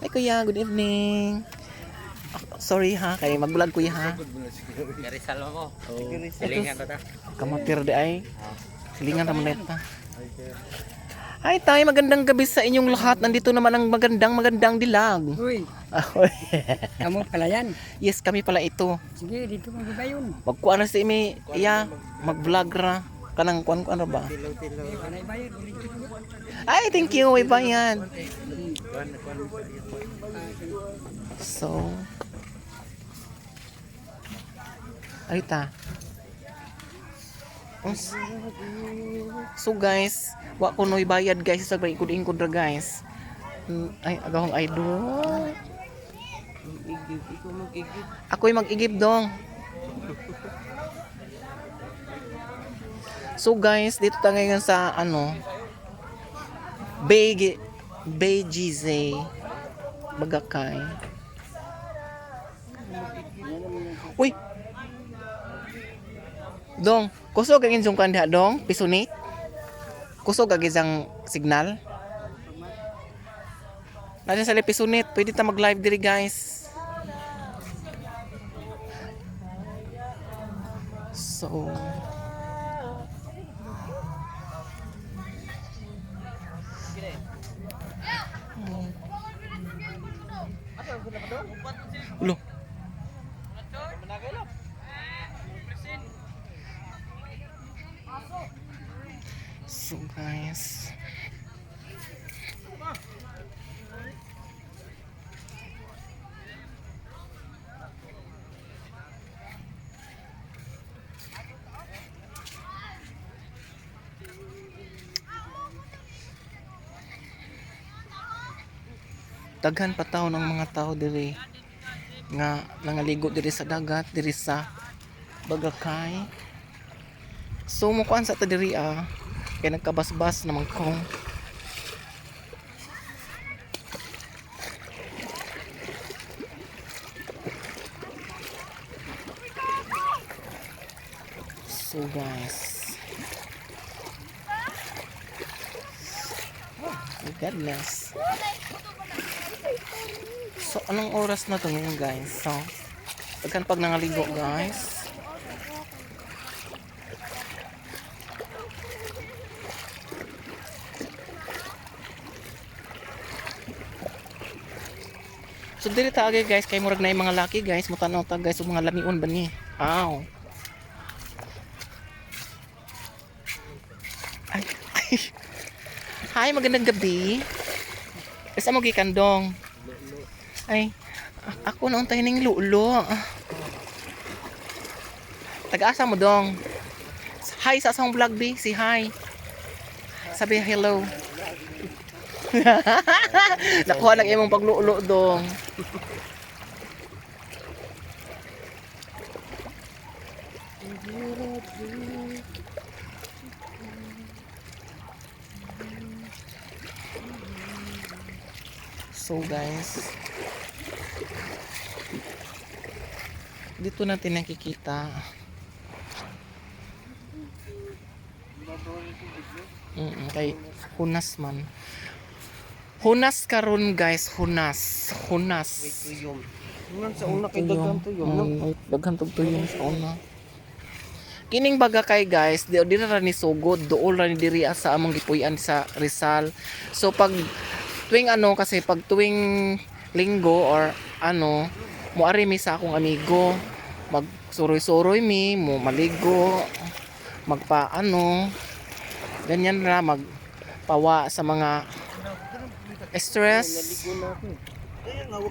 Ay kuya, good evening. Sorry ha, kay mag-vlog kuya ha. Garisal mo. Oh. Silingan ta. Kamatir di ay. Silingan naman na ito. Ay tayo, magandang gabi sa inyong lahat. Nandito naman ang magandang magandang dilag. Uy, Ahoy. kamu pala yan. yes, kami pala ito. Sige, dito mo ba yun? Magkuha na si Imi, iya, mag-vlog ra. Kanang kuan kuan ba? Bayad. Ay, thank you, way bayan. So, ay ta. So guys, wa ko noy bayad guys sa ingkod-ingkod ra guys. Mm, Ay, agahong idol. Ako'y mag-igib dong. So guys, dito tayo ngayon sa ano, Bay GZ, Bagakay. Uy! Dong, kusog ang inyong kanda dong, pisunit. Kusog ang isang signal. Nasa sa pisunit, pwede ta mag-live diri guys. So, Ulo. So guys. Daghan pa tao ng mga tao diri nga nangaligo diri sa dagat diri sa Bagakay. So mo kuan sa ta diri ah kay nagkabasbas naman ko. So guys. Oh my goodness. Anong oras na to ngayon, guys? So, pagkan pag nangaligo, guys. So, dili ta agay, guys. Kay murag na yung mga laki, guys. Mutanaw ta, guys. Mga lamiun ba ni? Aw. Ay, ay. Hi, magandang gabi. Kasi mo gikandong. Ay, ako na untay ning lulo. Taga-asa mo dong. Hi sa asang vlog B, si hi. Sabi hello. Nakuha lang imong paglulo dong. So guys, dito natin nakikita. Mm kay Hunas man. Hunas karon guys, Hunas. Hunas. Tuyom. Ngan sa una kay tuyom. no? Mm, wait, daghan tog tuyong sa una. Kining baga kay guys, di di ra ni sugod, duol ra ni diri sa among gipuy-an sa Rizal. So pag tuwing ano kasi pag tuwing linggo or ano, muari mi sa akong amigo, mag suroy-suroy mi, mo maligo, magpa ano, ganyan ra magpawa sa mga stress. Na na.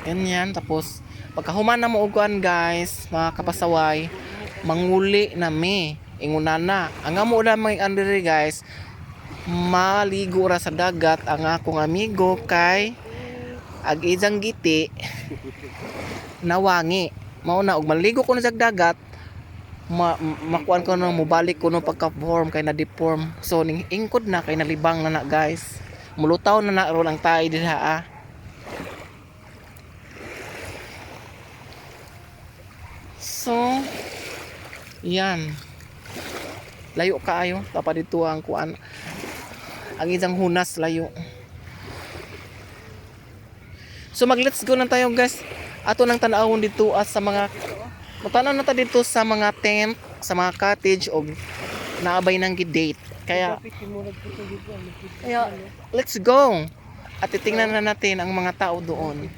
Ganyan. Tapos, pagkahuman na mo uguan guys, mga kapasaway, manguli na mi. Inguna na. Ang amo na mga andiri guys, maligo ra sa dagat ang akong amigo kay ag izang giti nawangi. Mao na og maligo ko sa dagat, ma makuan ko na mubalik ko no pagka-form kay na deform. So ning ingkod na kay nalibang na na guys. Mulutaw na na ron ang tayo diha ah. So, yan. Layo kaayo. Tapos dito ang kuan. Ang isang hunas layo. So mag let's go na tayo guys. Ato nang tanawon dito as sa mga Matanaw na ta dito sa mga tent, sa mga cottage o naabay ng gidate. Kaya kaya let's go. At titingnan na natin ang mga tao doon.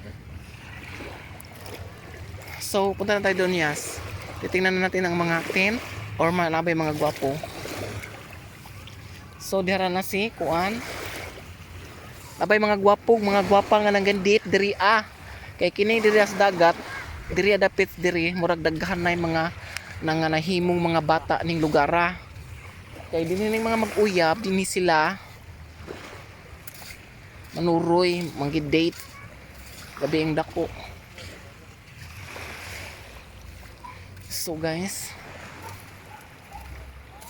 So, punta na tayo doon, Yas. Titingnan na natin ang mga tent or mga nabay mga gwapo. So, dihara na si Kuan. Nabay mga gwapo, mga gwapa nga nang gandit, diri ah. Kay kini diri sa dagat, diri dapit diri, murag daghan na mga nang nahimong mga bata ning lugara. Kay dinhi ning mga mag-uyab, dinhi sila manuroy, mangi-date. Gabi ang dako. So guys,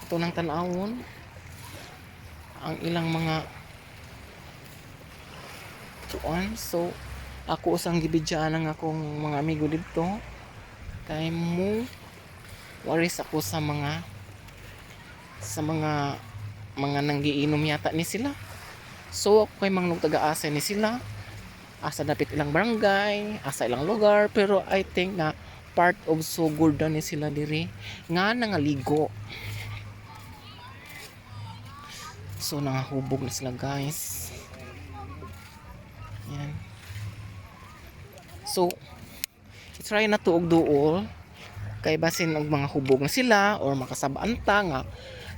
ito nang tanawon ang ilang mga tuan. So, ako usang gibidyan ang akong mga amigo dito. Kay mo worries ako sa mga sa mga mga nanggiinom yata ni sila. So, ako kay mga taga-asa ni sila. Asa dapit ilang barangay, asa ilang lugar, pero I think na part of Sugod na ni sila diri nga nangaligo. So, nangahubog na sila guys. Yan. So, try na tuog duol. Kay basin og mga hubog na sila or makasabaan ta nga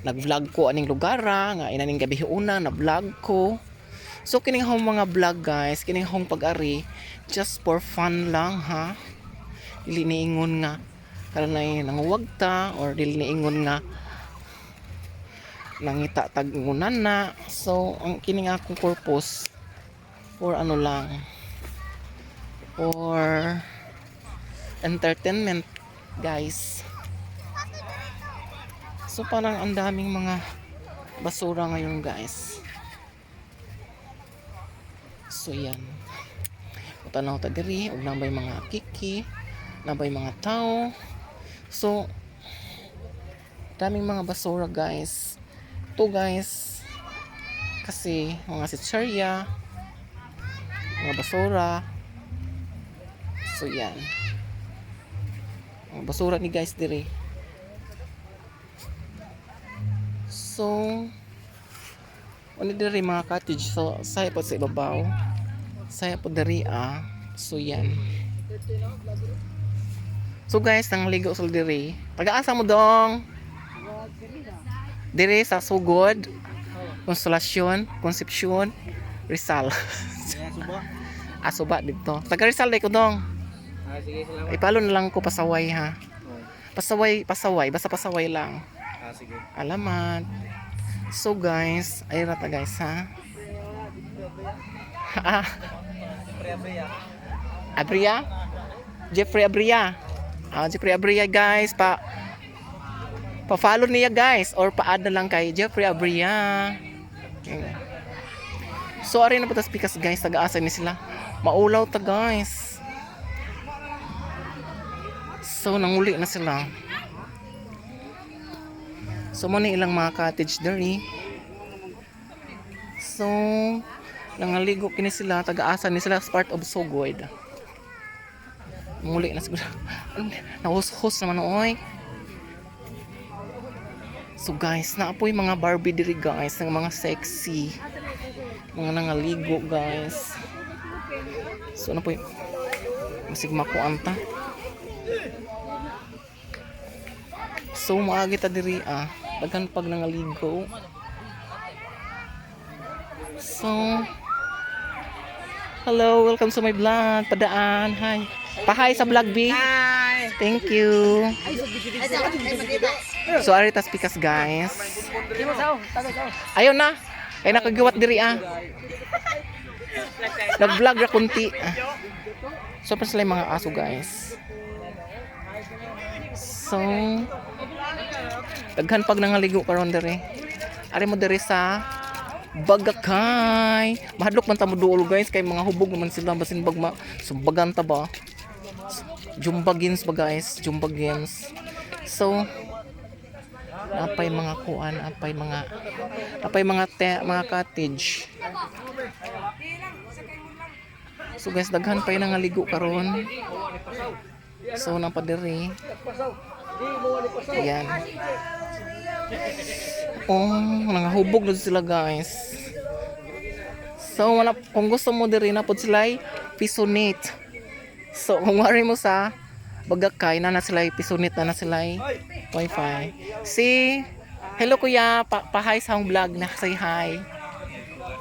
nag-vlog ko aning lugara nga inaning gabi una na vlog ko. So kining hong mga vlog guys kining hong pag-ari just for fun lang ha? Dili niingon nga kanay nanguwag ta or dili niingon nga nangita tag na. So ang kining akong purpose for ano lang for entertainment guys. So parang ang daming mga basura ngayon guys. So yan. Tanaw ta diri og nambay mga kiki nambay mga tao. So daming mga basura guys. To guys kasi mga sitsarya mga basura so yan. Basura ni guys dire so ano dire mga cottage? So saya po sa ibabaw. Saya po diri ah. So yan. So guys nang ligo sa diri. Taga-asa mo dong. Dire sa sugod konsolasyon konsepsyon Rizal. Asuba dito. Taga Rizal day ko dong Ah, sige, salamat. ipalo na lang ko pasaway ha Oh. pasaway pasaway basta pasaway lang Ah, sige. Alamat. So guys, ay rata guys ha. ah, Abria? Jeffrey Abria. Ah, Jeffrey Abria guys, pa pa-follow niya guys or pa-add na lang kay Jeffrey Abria. Okay. So ari na po tas pikas guys, taga-asa ni sila. Maulaw ta guys. So nanguli na sila. So mo ilang mga cottage diri. So nangaligo kini sila taga-asa ni sila part of Sogod. Muli na siguro. Nahus-hus naman oy. So guys, naapoy mga Barbie diri guys, ng mga sexy. Mga nangaligo guys. So ano po Masig makuan ta. So maagi ta diri ah. Daghan pag nangaligo. So Hello, welcome to my vlog. Padaan. Hi. Pa-hi sa vlog B. Hi! Thank you. So ari tas pikas guys. Ayaw na. Kay nakagiwat diri ah. Nag-vlog ra kunti. Ah. So pa sila yung mga aso guys. So daghan pag nangaligo karon diri. Ari mo diri sa Bagakay. Mahadlok man ta mo duol guys kay mga hubog naman sila basin bagma sumbagan ta ba. Jumbagins ba guys? Jumbagins. So, apay mga kuan, apay mga apay mga te, mga cottage. So guys, daghan pa yun nga ligo karon. So nang padiri. Ayan. Oh, nangahubog na sila guys. So wala kung gusto mo diri na pod sila pisonit. So kung wari mo sa Bagakay na na sila pisonit na na sila wifi. Si Hello kuya, pa, pa hi sa vlog na say hi.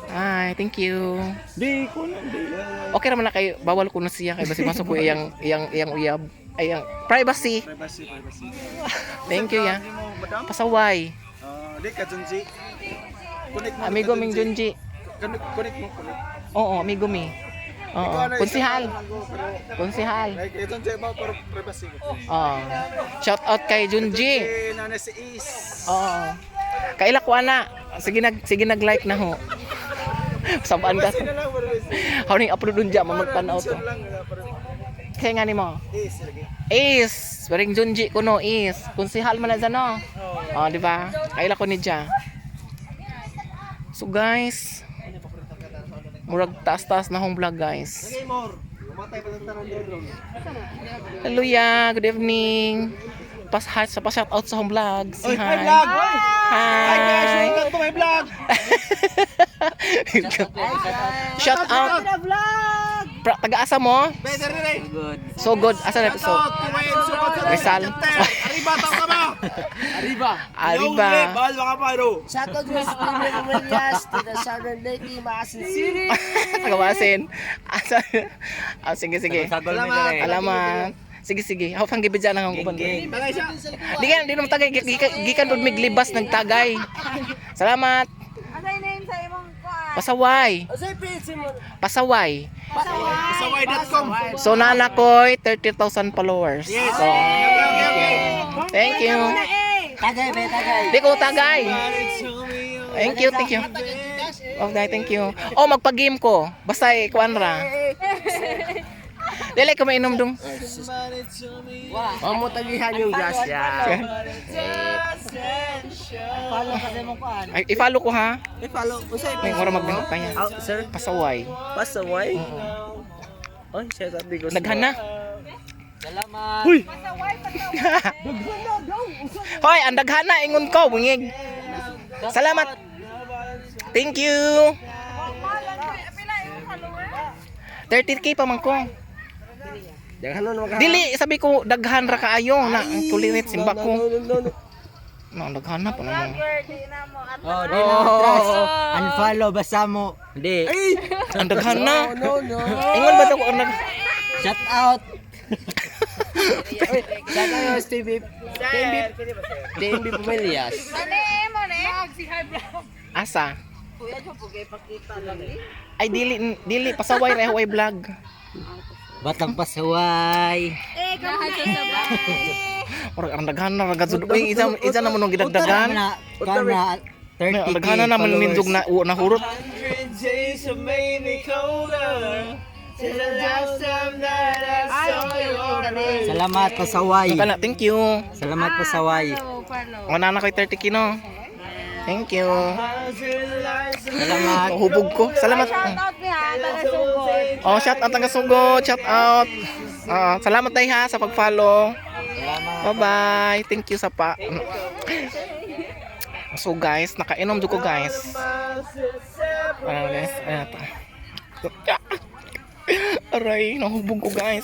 Hi, thank you. Di ko na, di. Okay naman na kayo, bawal ko na siya kay basi masok ko iyang iyang iyang uyab. Ay, ang privacy. Privacy, privacy. Thank you ya. Madam? Pasaway. Ah, di ka, Junji. Connect mo. Amigo Ming Junji. Connect, connect mo, connect. Oo, amigo mi. Oo, konsihal. Konsihal. Ito Junji ba, pero privacy ko. Oo. Shout out kay Junji. Eh, nana si Is. Oo. Kaila ko ana. Sige nag sige nag-like na ho. Sabaan ka. Ni upload dun dyan, mamagtanaw to. Sino lang, wala, pero- Kaya nga ni mo. Is, lagi. Is, paring Junji ko no, is. Konsihal man na dyan no. Oh, di ba? Kaila ko ni dyan. So guys, murag taas-taas na hong vlog guys. Ya, good evening. Pas hi sa pa shout out sa home vlog. Si Oy, hi. hi vlog! Hi guys, Hi. welcome to my vlog! shout out. Pra, taga-asa mo? Better rin eh! So good. Asa na so? Rizal. Arriba, tao ka ba? Arriba. Arriba. Bahal ka pa, no? Shoutout mo sa Steven Umelias to the Southern Lady, Maasin City. Tagawasin. Asa? Ah, sige, sige. Salamat. Alamat. Sige, sige. Ako pang gibidyan lang ang kuban. Di ka, di naman tagay. Gikan, pod miglibas ng tagay. Salamat. Yung name sa imong kuan? Pasaway. Pasaway. Saway.com. So, nana ko'y 30,000 followers. Yes. So, Okay, okay. thank you. Tagay, be, tagay. Di ko tagay. Thank you, thank you. Okay, thank you. Oh, magpa-game ko. Basta eh, kuan ra. Dili ko mainom dong. Huwag mo tagihan yung gas yan. Follow ka din mo kuan. Ay, i-follow ko ha. I-follow. Usay, May ora magbinok pa yan. Oh, sir. Pasaway. Pasaway. Oy, siya sabi ko. Daghan na. Salamat. Huy. Hoy, ang daghan na ingon ko, wingig. Salamat. Thank you. Pila imong follower? 30k pa man ko. Daghan na naman ka. Dili, sabi ko daghan ra kaayo na ang kulirit simba ko. No, no, no, no. No, daghan na pa naman. Vlogger, di na mo. At Oh, di na trust. Unfollow basta mo. Hindi. Ang daghan na. No, no. Ingon ba ko ang nag Shout out. Shout out Stevie. TMB. TMB Pumelias. Ano mo ne? Si High Vlog. asa? Kuya, jo po kay pakita lang ni. Ay dili dili pasaway ra way vlog. Batang pasaway. Eh, kamu na eh. Or ang daghan na ragad sud. Uy, isa isa na mo nung gidagdagan. Kana, kana, 30k Ang daghan na naman nindog na u na hurot. Salamat pasaway. Kana, thank you. Salamat pasaway. Follow, follow. Wala na ko'y 30 kino. Thank you. Salamat. Hubog ko. Salamat. Shout out ni ha, taga Sugod. Oh, shout out ang kasugod. Shout out. Ah, salamat tayo ha sa pag-follow. Bye-bye. Thank you sa pa. So guys, nakainom do ko guys. Ano guys? Ayan to. Aray, nahubog ko guys.